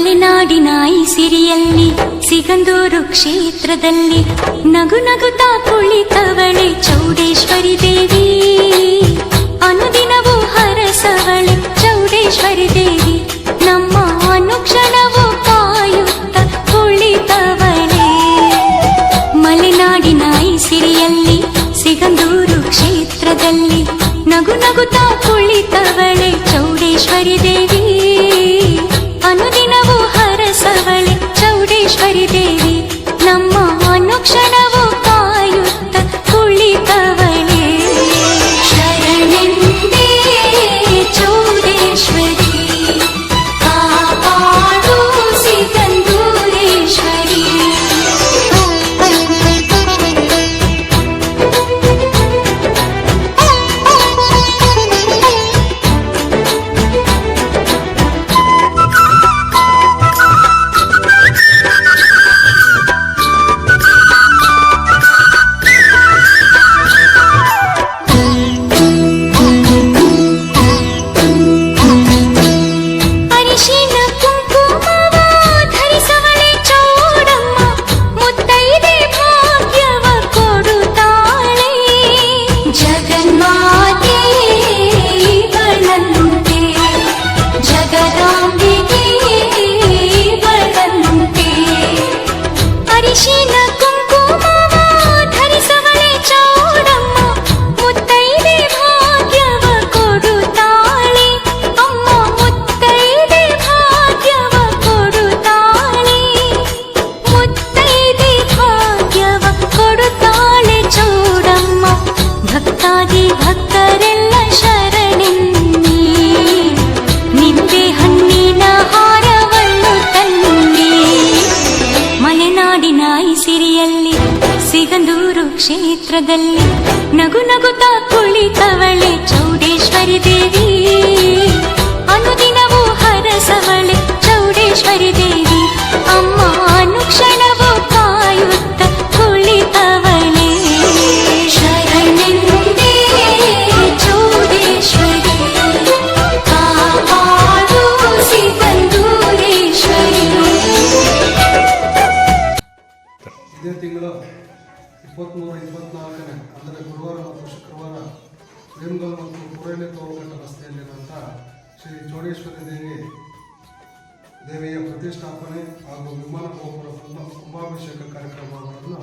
ಮಲೆನಾಡಿನ ಈ ಸಿರಿಯಲ್ಲಿ, ಸಿಗಂದೂರು ಕ್ಷೇತ್ರದಲ್ಲಿ ನಗು ನಗುತ್ತಾ ಕುಳಿತವಳೆ ಚೌಡೇಶ್ವರಿ ದೇವಿ. ಅನುದಿನವೂ ಹರಸವಳೆ ಚೌಡೇಶ್ವರಿ ದೇವಿ. ನಮ್ಮ ಅನುಕ್ಷಣವೂ ಕಾಯುತ್ತ ಕುಳಿತವಳೆ. ಮಲೆನಾಡಿನ ಈ ಸಿರಿಯಲ್ಲಿ, ಸಿಗಂದೂರು ಕ್ಷೇತ್ರದಲ್ಲಿ ನಗು ನಗುತ್ತಾ ಕುಳಿತವಳೆ ಚೌಡೇಶ್ವರಿ ದೇವಿ. ಮಲೆನಾಡಿನ ಈ ಸಿರಿಯಲ್ಲಿ ಸಿಗಂದೂರು ಕ್ಷೇತ್ರದಲ್ಲಿ ನಗು ನಗುತ್ತಾ ಕುಳಿತವಳೆ ಚೌಡೇಶ್ವರಿ ದೇವಿ. ಇಪ್ಪತ್ತ್ಮೂರು ಇಪ್ಪತ್ನಾಲ್ಕನೇ, ಅಂದರೆ ಗುರುವಾರ ಮತ್ತು ಶುಕ್ರವಾರ ವೇಮಗಲ್ ಮತ್ತು ಪುರೇನೆ ತೋರುಘಟ್ಟ ರಸ್ತೆಯಲ್ಲಿರುವಂಥ ಶ್ರೀ ಚೋಡೇಶ್ವರಿ ದೇವಿ, ದೇವಿಯ ಪ್ರತಿಷ್ಠಾಪನೆ ಹಾಗೂ ವಿಮಾನ ಗೋಪುರ ಕುಂಭ ಕುಂಭಾಭಿಷೇಕ ಕಾರ್ಯಕ್ರಮಗಳನ್ನು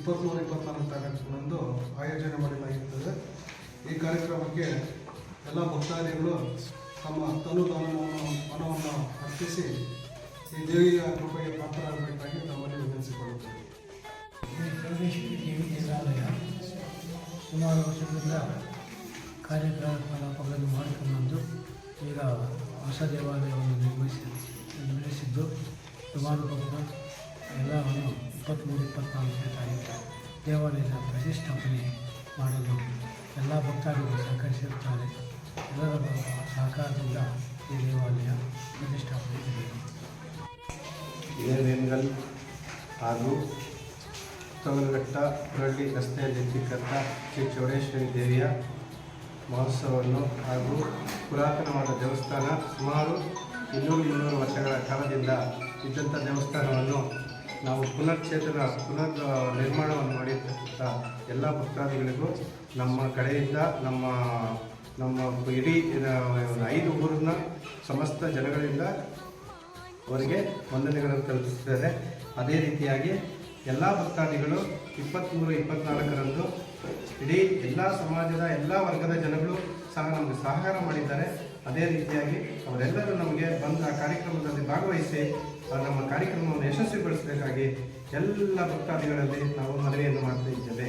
ಇಪ್ಪತ್ತ್ಮೂರು ಇಪ್ಪತ್ನಾಲ್ಕು ತಾರೀಕಿನಂದು ಆಯೋಜನೆ ಮಾಡಲಾಗಿರುತ್ತದೆ ಈ ಕಾರ್ಯಕ್ರಮಕ್ಕೆ ಎಲ್ಲ ಭಕ್ತಾದಿಗಳು ತಮ್ಮ ತನು ಮನವನ್ನು ಅರ್ಪಿಸಿ ಈ ದೇವಿಯ ಕೃಪೆಗೆ ಪಾತ್ರರಾಗಬೇಕಾಗಿ ತಮ್ಮಲ್ಲಿ ವಿನಂತಿಸಿಕೊಳ್ಳುತ್ತೇವೆ. ಶ್ರೀ ಚೌಡೇಶ್ವರಿ ದೇವಿ ದೇವಾಲಯ ಸುಮಾರು ವರ್ಷಗಳಿಂದ ಕಾರ್ಯಕಲಾಪಗಳನ್ನು ಮಾಡಿಕೊಂಡು ಬಂದು ಈಗ ಹೊಸ ದೇವಾಲಯವನ್ನು ನಿರ್ಮಿಸಿ ನಿರ್ಮಿಸಿದ್ದು ಸುಮಾರು ಎಲ್ಲವನ್ನು ಇಪ್ಪತ್ತ್ಮೂರು ಇಪ್ಪತ್ತ್ನಾಲ್ಕನೇ ತಾರೀಕು ದೇವಾಲಯದ ಪ್ರತಿಷ್ಠಾಪನೆ ಮಾಡಲು ಎಲ್ಲ ಭಕ್ತಾದಿಗಳು ಸಹಕರಿಸಿರುತ್ತಾರೆ ಎಲ್ಲರ ಸಹಕಾರದಿಂದ ಈ ದೇವಾಲಯ ಪ್ರತಿಷ್ಠಾಪನೆ ಹಾಗೂ ತೊಗಲಘಟ್ಟ ಹುರಳ್ಳಿ ರಸ್ತೆಯಲ್ಲಿ ಚಿಕ್ಕಂಥ ಶ್ರೀ ಚೌಡೇಶ್ವರಿ ದೇವಿಯ ಮಹೋತ್ಸವವನ್ನು ಹಾಗೂ ಪುರಾತನವಾದ ದೇವಸ್ಥಾನ ಸುಮಾರು ಇನ್ನೂರು ಇನ್ನೂರು ವರ್ಷಗಳ ಕಾಲದಿಂದ ಇದ್ದಂಥ ದೇವಸ್ಥಾನವನ್ನು ನಾವು ಪುನರ್ಚೇತನ, ಪುನರ್ ನಿರ್ಮಾಣವನ್ನು ಮಾಡಿರ್ತಕ್ಕಂಥ ಎಲ್ಲ ಭಕ್ತಾದಿಗಳಿಗೂ ನಮ್ಮ ಕಡೆಯಿಂದ ನಮ್ಮ ನಮ್ಮ ಇಡೀ ಐದು ಊರಿನ ಸಮಸ್ತ ಜನಗಳಿಂದ ಅವರಿಗೆ ವಂದನೆಗಳನ್ನು ತಲುಪಿಸುತ್ತಾರೆ ಅದೇ ರೀತಿಯಾಗಿ ಎಲ್ಲ ಭಕ್ತಾದಿಗಳು ಇಪ್ಪತ್ತ್ಮೂರು ಇಪ್ಪತ್ನಾಲ್ಕರಂದು ಇಡೀ ಎಲ್ಲ ಸಮಾಜದ, ಎಲ್ಲ ವರ್ಗದ ಜನಗಳು ಸಹ ನಮಗೆ ಸಹಕಾರ ಮಾಡಿದ್ದಾರೆ. ಅದೇ ರೀತಿಯಾಗಿ ಅವರೆಲ್ಲರೂ ನಮಗೆ ಬಂದ ಕಾರ್ಯಕ್ರಮದಲ್ಲಿ ಭಾಗವಹಿಸಿ ನಮ್ಮ ಕಾರ್ಯಕ್ರಮವನ್ನು ಯಶಸ್ವಿಗೊಳಿಸಬೇಕಾಗಿ ಎಲ್ಲ ಭಕ್ತಾದಿಗಳಲ್ಲಿ ನಾವು ಮನವಿಯನ್ನು ಮಾಡ್ತಾ ಇದ್ದೇವೆ.